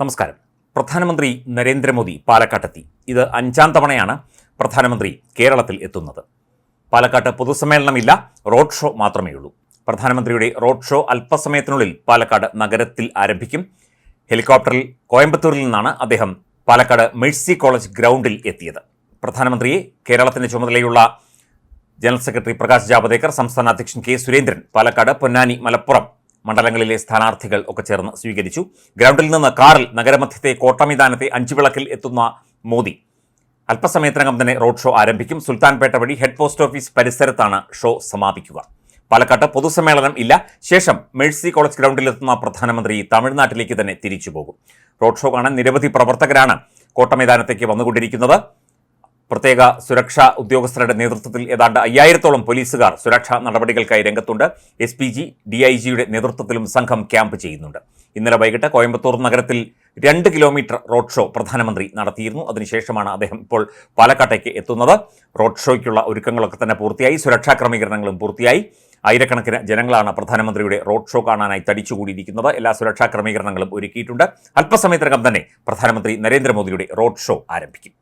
നമസ്കാരം. പ്രധാനമന്ത്രി നരേന്ദ്രമോദി പാലക്കാട്ടെത്തി. ഇത് അഞ്ചാം തവണയാണ് പ്രധാനമന്ത്രി കേരളത്തിൽ എത്തുന്നത്. പാലക്കാട്ട് പൊതുസമ്മേളനമില്ല റോഡ് ഷോ മാത്രമേ ഉള്ളൂ പ്രധാനമന്ത്രിയുടെ റോഡ് ഷോ അല്പസമയത്തിനുള്ളിൽ പാലക്കാട് നഗരത്തിൽ ആരംഭിക്കും. ഹെലികോപ്റ്ററിൽ കോയമ്പത്തൂരിൽ നിന്നാണ് അദ്ദേഹം പാലക്കാട് മേഴ്സി കോളേജ് ഗ്രൗണ്ടിൽ എത്തിയത്. പ്രധാനമന്ത്രിയെ കേരളത്തിന്റെ ചുമതലയുള്ള ജനറൽ സെക്രട്ടറി പ്രകാശ് ജാവദേക്കർ സംസ്ഥാന അധ്യക്ഷൻ കെ സുരേന്ദ്രൻ പാലക്കാട് പൊന്നാനി മലപ്പുറം മണ്ഡലങ്ങളിലെ സ്ഥാനാർത്ഥികൾ ഒക്കെ ചേർന്ന് സ്വീകരിച്ചു. ഗ്രൗണ്ടിൽ നിന്ന് കാറിൽ നഗരമധ്യത്തെ കോട്ടമൈതാനത്തെ അഞ്ചുവിളക്കിൽ എത്തുന്ന മോദി. അല്പസമയത്തിനകം തന്നെ റോഡ് ഷോ ആരംഭിക്കും. സുൽത്താൻപേട്ട വഴി ഹെഡ് പോസ്റ്റ് ഓഫീസ് പരിസരത്താണ് ഷോ സമാപിക്കുക. പാലക്കാട്ട് പൊതുസമ്മേളനം ഇല്ല. ശേഷം മേഴ്സി കോളേജ് ഗ്രൗണ്ടിലെത്തുന്ന പ്രധാനമന്ത്രി തമിഴ്നാട്ടിലേക്ക് തന്നെ തിരിച്ചു പോകും. റോഡ് ഷോ കാണാൻ നിരവധി പ്രവർത്തകരാണ് കോട്ടമൈതാനത്തേക്ക് വന്നുകൊണ്ടിരിക്കുന്നത്. പ്രത്യേക സുരക്ഷാ ഉദ്യോഗസ്ഥരുടെ നേതൃത്വത്തിൽ ഏതാണ്ട് അയ്യായിരത്തോളം പോലീസുകാർ സുരക്ഷാ നടപടികൾക്കായി രംഗത്തുണ്ട്. S P G D I ജിയുടെ നേതൃത്വത്തിലും സംഘം ക്യാമ്പ് ചെയ്യുന്നുണ്ട്. ഇന്നലെ വൈകിട്ട് കോയമ്പത്തൂർ നഗരത്തിൽ രണ്ട് കിലോമീറ്റർ റോഡ് ഷോ പ്രധാനമന്ത്രി നടത്തിയിരുന്നു. അതിനുശേഷമാണ് അദ്ദേഹം ഇപ്പോൾ പാലക്കാട്ടേക്ക് എത്തുന്നത്. റോഡ് ഷോയ്ക്കുള്ള ഒരുക്കങ്ങളൊക്കെ തന്നെ പൂർത്തിയായി. സുരക്ഷാ ക്രമീകരണങ്ങളും പൂർത്തിയായി. ആയിരക്കണക്കിന് ജനങ്ങളാണ് പ്രധാനമന്ത്രിയുടെ റോഡ് ഷോ കാണാനായി തടിച്ചുകൂടിയിരിക്കുന്നത്. എല്ലാ സുരക്ഷാ ക്രമീകരണങ്ങളും ഒരുക്കിയിട്ടുണ്ട്. അല്പസമയത്തിനകം തന്നെ പ്രധാനമന്ത്രി നരേന്ദ്രമോദിയുടെ റോഡ് ഷോ ആരംഭിക്കും.